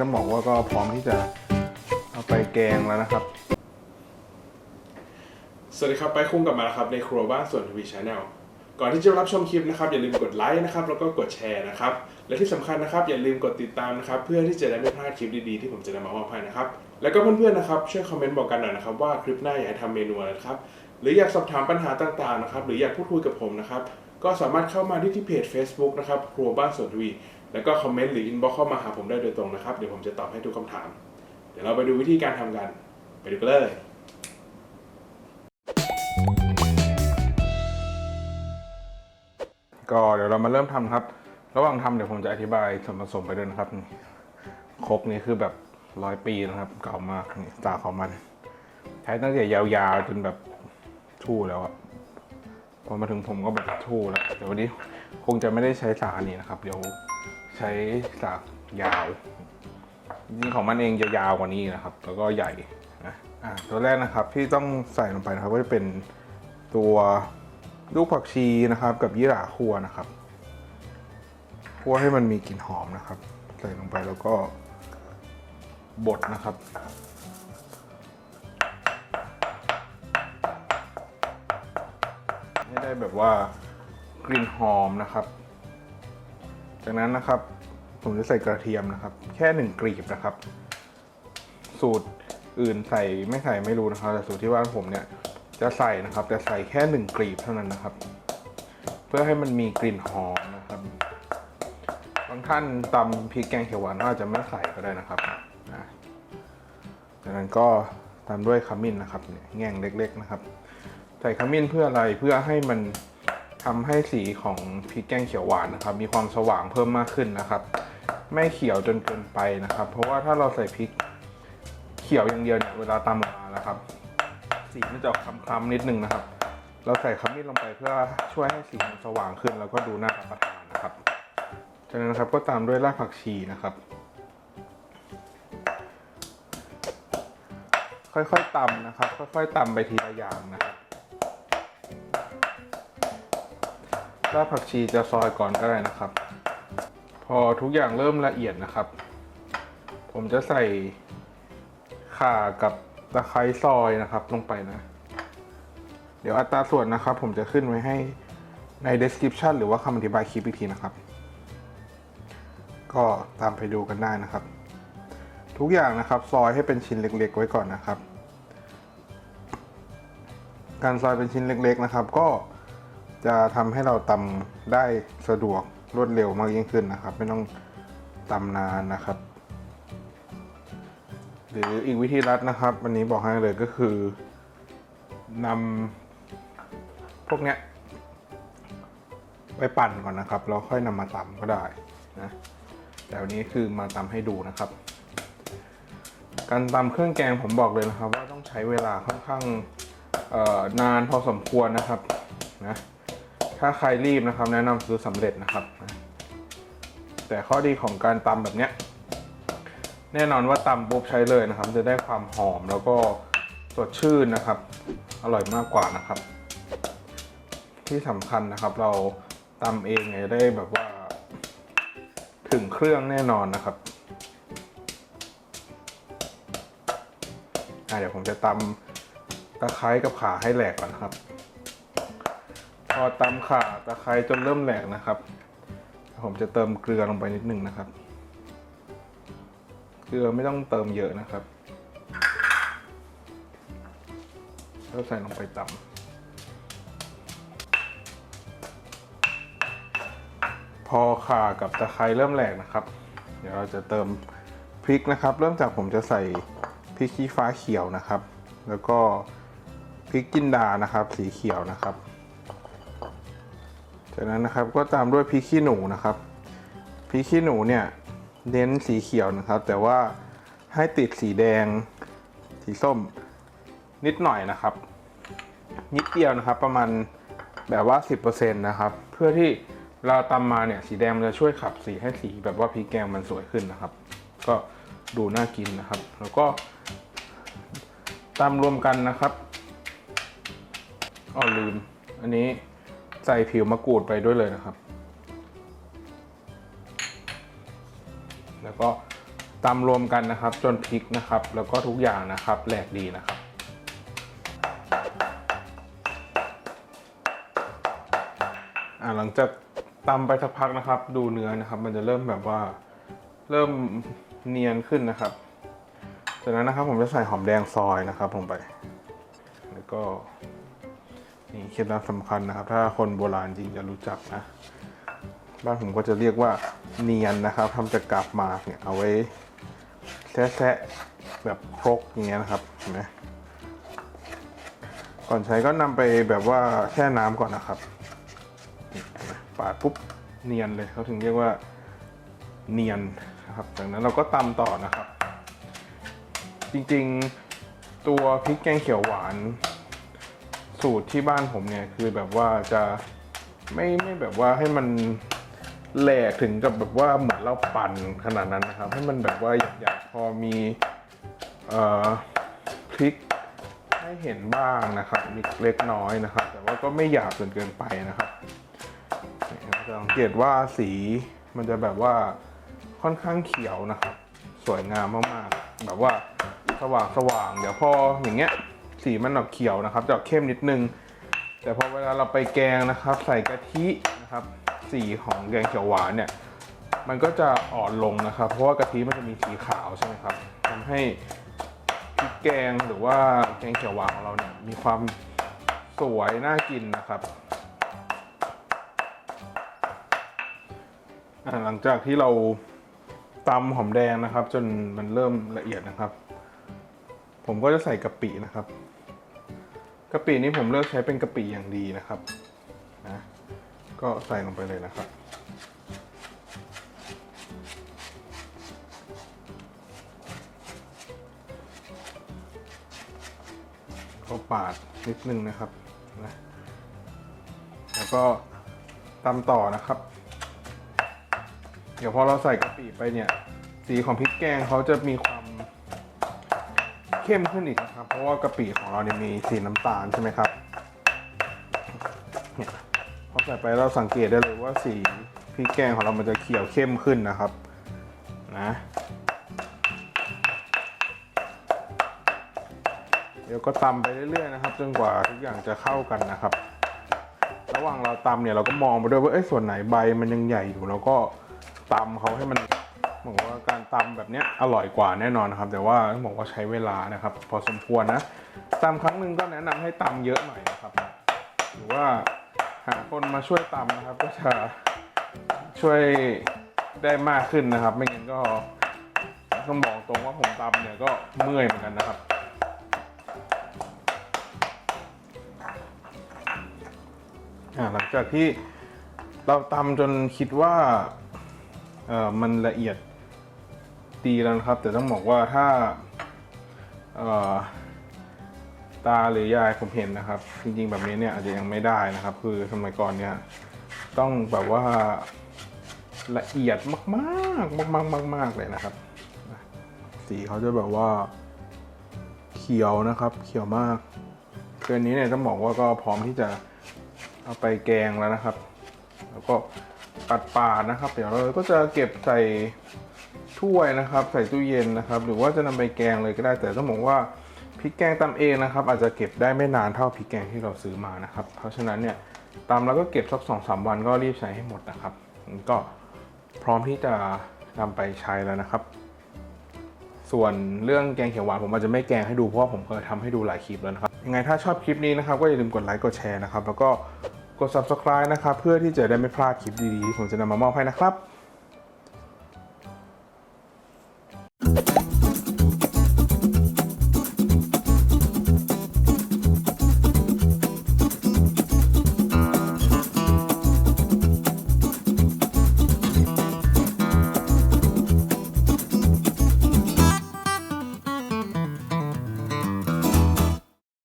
ต้องบอกว่าก็พร้อมที่จะเอาไปแกงแล้วนะครับ สวัสดีครับ ไปคุ้งกลับมาแล้วครับในครัวบ้านส่วนทวีชาแนลก่อนที่จะรับชมคลิปนะครับอย่าลืมกดไลค์นะครับแล้วก็กดแชร์นะครับและที่สำคัญนะครับอย่าลืมกดติดตามนะครับเพื่อที่จะได้ไม่พลาดคลิปดีๆที่ผมจะนำมามอบให้นะครับแล้วก็เพื่อนๆนะครับช่วยคอมเมนต์บอกกันหน่อยนะครับว่าคลิปหน้าอยากให้ทำเมนูอะไรครับหรืออยากสอบถามปัญหาต่างๆนะครับหรืออยากพูดคุยกับผมนะครับก็สามารถเข้ามาที่ที่เพจ Facebook นะครับครัวบ้านส่วนทวี แล้วก็คอมเมนต์หรืออินบ็อกเข้ามาหาผมได้โดยตรงนะครับ เดี๋ยวผมจะตอบให้ทุกคำถาม เดี๋ยวเราไปดูวิธีการทำกัน ไปดูกันเลย ก็เดี๋ยวเรามาเริ่มทำครับ ระหว่างทำเดี๋ยวผมจะอธิบายส่วนผสมไปด้วยนะครับนี่ครกนี้คือแบบร้อยปีนะครับ เก่ามากนี่ตาของมัน ใช้ตั้งแต่ยาวๆจนแบบทู่แล้วอะพอมาถึงผมก็แบบทู่แล้วเดี๋ยววันนี้คงจะไม่ได้ใช้สาอันนี้นะครับ เดี๋ยว ใช้สากยาวจริงของมันเองจะยาวกว่านี้นะครับ แล้วก็ใหญ่นะอะตัวแรกนะครับที่ต้องใส่ลงไปนะครับก็จะเป็นตัวลูกผักชีนะครับ กับยี่หร่าคั่วนะครับคั่วให้มันมีกลิ่นหอมนะครับ ใส่ลงไปแล้วก็บดนะครับให้ได้แบบว่ากลิ่นหอมนะครับ จากนั้นนะครับผมจะใส่กระเทียมนะครับ แค่หนึ่งกลีบนะครับ สูตรอื่นใส่ไม่ใส่ไม่รู้นะครับแต่สูตรที่บ้านผมเนี่ยจะใส่นะครับแต่ใส่แค่หนึ่งกลีบเท่านั้นนะครับ เพื่อให้มันมีกลิ่นหอมนะครับบางท่านตำพริกแกงเขียวหวานอาจจะไม่ใส่ก็ได้นะครับนะจากนั้นก็ตามด้วยขมิ้นนะครับเนี่ยแง่งเล็ก ๆนะครับ ใส่ขมิ้นเพื่ออะไรเพื่อให้มัน ทำให้สีของพริกแกงเขียวหวานนะครับ มีความสว่างเพิ่มมากขึ้นนะครับ ไม่เขียวจนเกินไปนะครับ เพราะว่าถ้าเราใส่พริกเขียวอย่างเดียวเนี่ยเวลาตำออกมานะครับ สีมันจะคล้ำๆนิดนึงนะครับ เราใส่ขมิ้นลงไปเพื่อช่วยให้สีมันสว่างขึ้น แล้วก็ดูน่ารับประทานนะครับ จากนั้นนะครับก็ตามด้วยรากผักชีนะครับ ค่อยๆตำนะครับ ค่อยๆตำไปทีละอย่างนะครับ รากผักชีจะซอยก่อนก็ได้นะครับ พอทุกอย่างเริ่มละเอียดนะครับ ผมจะใส่ข่ากับตะไคร้ซอยนะครับลงไปนะ เดี๋ยวอัตราส่วนนะครับ ผมจะขึ้นไว้ให้ใน description หรือว่าคำอธิบายคลิปอีกทีนะครับ ก็ตามไปดูกันได้นะครับ ทุกอย่างนะครับ ซอยให้เป็นชิ้นเล็ก ๆ ไว้ก่อนนะครับ การซอยเป็นชิ้นเล็ก ๆ นะครับ ก็ จะทำให้เราตำได้สะดวกรวดเร็วมากยิ่งขึ้นนะครับ ไม่ต้องตำนานนะครับ หรืออีกวิธีรัดนะครับวันนี้บอกให้เลยก็คือนำพวกเนี้ยไปปั่นก่อนนะครับแล้วค่อยนำมาตำก็ได้นะแต่วันนี้คือมาตำให้ดูนะครับ การตำเครื่องแกงผมบอกเลยนะครับ ว่าต้องใช้เวลาค่อนข้างนานพอสมควรนะครับนะ ถ้าใครรีบนะครับ แนะนำซื้อสำเร็จนะครับ แต่ข้อดีของการตำแบบเนี้ยแน่นอนว่าตำปุ๊บใช้เลยนะครับ จะได้ความหอมแล้วก็สดชื่นนะครับ อร่อยมากกว่านะครับ ที่สำคัญนะครับ เราตำเองเนี่ยได้แบบว่า ถึงเครื่องแน่นอนนะครับเดี๋ยวผมจะตำตะไคร้กับขาให้แหลกก่อนครับ พอตำข่าตะไคร้จนเริ่มแหลกนะครับ ผมจะเติมเกลือลงไปนิดนึงนะครับ เกลือไม่ต้องเติมเยอะนะครับแล้วใส่ลงไปตำพอข่ากับตะไคร้เริ่มแหลกนะครับ เดี๋ยวเราจะเติมพริกนะครับ เริ่มจากผมจะใส่พริกขี้ฟ้าเขียวนะครับ แล้วก็พริกจินดานะครับ สีเขียวนะครับ จากนั้นนะครับก็ตามด้วยพริกขี้หนูนะครับพริกขี้หนูเนี่ยเน้นสีเขียวนะครับ แต่ว่าให้ติดสีแดงสีส้มนิดหน่อยนะครับ นิดเดียวนะครับประมาณแบบว่า 10%นะครับ เพื่อที่เราตำมาเนี่ยสีแดงมันจะช่วยขับสีให้สีแบบว่าพริกแกงมันสวยขึ้นนะครับ ก็ดูน่ากินนะครับ แล้วก็ตำรวมกันนะครับอ๋อลืม อันนี้ ใส่ผิวมะกรูดไปด้วยเลยนะครับ แล้วก็ตำรวมกันนะครับ จนพริกนะครับ แล้วก็ทุกอย่างนะครับแหลกดีนะครับอ่าหลังจากตำไปสักพักนะครับ ดูเนื้อนะครับ มันจะเริ่มแบบว่าเริ่มเนียนขึ้นนะครับ จากนั้นนะครับผมจะใส่หอมแดงซอยนะครับลงไป แล้วก็ เคล็ดลับสำคัญนะครับ ถ้าคนโบราณจริงจะรู้จักนะ บ้านผมก็จะเรียกว่าเนียนนะครับทำจากกาบหมากเนี่ยเอาไว้แทะๆแบบครกอย่างเงี้ยนะครับเห็นไหมก่อนใช้ก็นำไปแบบว่าแช่น้ำก่อนนะครับปาดปุ๊บเนียนเลยเขาถึงเรียกว่าเนียนนะครับจากนั้นเราก็ตำต่อนะครับ จริงๆตัวพริกแกงเขียวหวาน สูตรที่บ้านผมเนี่ยคือแบบว่าจะไม่ไม่แบบว่าให้มันแหลกถึงกับแบบว่าเหมือนเราปั่นขนาดนั้นนะครับ ให้มันแบบว่าหยาบๆพอมีเอ่อพริกให้เห็นบ้างนะครับมีเล็กน้อยนะครับ แต่ว่าก็ไม่หยาบจนเกินไปนะครับจะสังเกตว่าสีมันจะแบบว่าค่อนข้างเขียวนะครับ สวยงามมากๆ แบบว่าสว่างสว่างๆเดี๋ยวพออย่างเงี้ย สีมันออกเขียวนะครับจะออกเข้มนิดนึง แต่พอเวลาเราไปแกงนะครับ ใส่กะทินะครับ สีของแกงเขียวหวานเนี่ยมันก็จะอ่อนลงนะครับ เพราะว่ากะทิมันจะมีสีขาวใช่ไหมครับทำให้พริกแกงหรือว่าแกงเขียวหวานของเราเนี่ยมีความสวยน่ากินนะครับหลังจากที่เราตำหอมแดงนะครับ จนมันเริ่มละเอียดนะครับ ผมก็จะใส่กะปินะครับ กะปินี้ผมเลือกใช้เป็นกะปิอย่างดีนะครับนะก็ใส่ลงไปเลยนะครับ ก็ปาดนิดนึงนะครับนะแล้วก็ตำต่อนะครับ เดี๋ยวพอเราใส่กะปิไปเนี่ย สีของพริกแกงเขาจะมีความ เข้มขึ้นอีกนะครับ เพราะว่ากะปิของเราเนี่ยมีสีน้ำตาลใช่ไหมครับเนี่ยพอใส่ไปเราสังเกตได้เลยว่าสีพริกแกงของเรามันจะเขียวเข้มขึ้นนะครับนะเดี๋ยวก็ตำไปเรื่อยๆนะครับจนกว่าทุกอย่างจะเข้ากันนะครับ ระหว่างเราตำเนี่ยเราก็มองไปด้วยว่าเอ้ยส่วนไหนใบมันยังใหญ่อยู่เราก็ตำเขาให้มัน บอกว่าการตำแบบนี้อร่อยกว่าแน่นอนนะครับ แต่ว่าต้องบอกว่าใช้เวลานะครับ พอสมควรนะตำครั้งหนึ่งก็แนะนำให้ตำเยอะหน่อยนะครับ หรือว่าหาคนมาช่วยตำนะครับ ก็จะช่วยได้มากขึ้นนะครับ ไม่งั้นก็ต้องบอกตรงว่าผมตำเนี่ยก็เมื่อยเหมือนกันนะครับหลังจากที่เราตำจนคิดว่าเออมันละเอียด ดีแล้วนะครับ แต่ต้องบอกว่าถ้าตาหรือยายผมเห็นนะครับ จริงๆแบบนี้เนี่ยอาจจะยังไม่ได้นะครับ คือสมัยก่อนเนี่ยต้องแบบว่าละเอียดมากๆมากๆมากๆเลยนะครับ สีเขาจะแบบว่าเขียวนะครับ เขียวมากเกินนี้เนี่ยต้องบอกว่าก็พร้อมที่จะเอาไปแกงแล้วนะครับ แล้วก็ปัดปาดนะครับ เดี๋ยวเราก็จะเก็บใส่ ถ้วยนะครับ ใส่ตู้เย็นนะครับ หรือว่าจะนำไปแกงเลยก็ได้ แต่ต้องบอกว่าพริกแกงตำเองนะครับ อาจจะเก็บได้ไม่นานเท่าพริกแกงที่เราซื้อมานะครับ เพราะฉะนั้นเนี่ยตำแล้วก็เก็บสักสองสามวันก็รีบใช้ให้หมดนะครับก็พร้อมที่จะนำไปใช้แล้วนะครับ ส่วนเรื่องแกงเขียวหวานผมอาจจะไม่แกงให้ดูเพราะว่าผมเคยทำให้ดูหลายคลิปแล้วนะครับยังไงถ้าชอบคลิปนี้นะครับก็อย่าลืมกดไลค์กดแชร์นะครับแล้วก็กด subscribe นะครับเพื่อที่จะได้ไม่พลาดคลิปดีๆที่ผมจะนำมามอบให้นะครับ